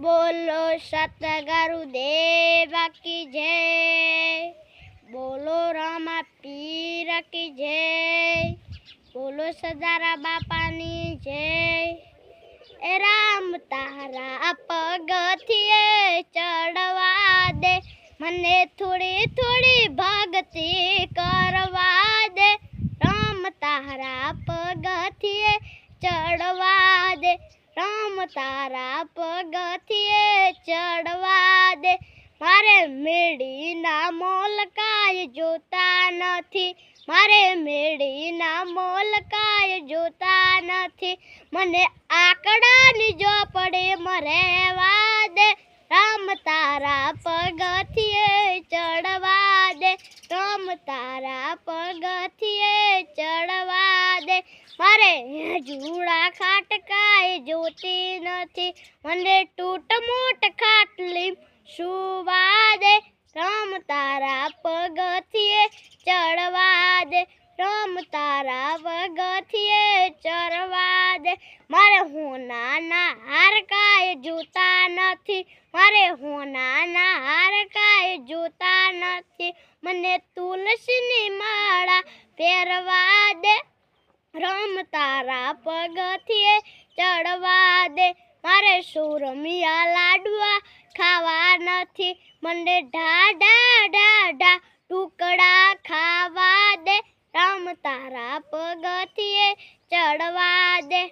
બોલો સતગુરુ દેવા કી જય, બોલો રામા પીર કી જય, બોલો સદારા બાપાની જય. એ રામ તારા પગથીએ ચડવા દે, મને થોડી થોડી ભક્તિ કરવા દે. રામ તારા પગથીએ ચડવા રામ તારા પગથિયે ચડવા દે. મારે મેળીના મોલ કાય જોતા નથી. મારે મેળીના મોલ કાય જોતા નથી. મને આકડાની જો પડે મરેવા દે. રામ તારા પગથિયે ચડવા દે. રામ તારા પગથિયે ચડવા દે. મારે જુડા ખાટકાય જોતી નથી. મને તૂટ મૂટ ખાટલી સુવા દે. રામ તારા પગથીએ ચડવા દે. રામ તારા પગથીએ ચડવા દે. મારે હોનાના હાર કાંઈ જોતા નથી. મારે હોનાના હાર કાંઈ જોતા નથી. મને તુલસીની માળા પહેરવા દે. રામ તારા પગથિયે ચડવા દે. મારે સુરમિયા લાડવા ખાવા નથી. મને ઢાઢા ઢાઢા ટુકડા ખાવા દે. રામ તારા પગથિયે ચડવા દે.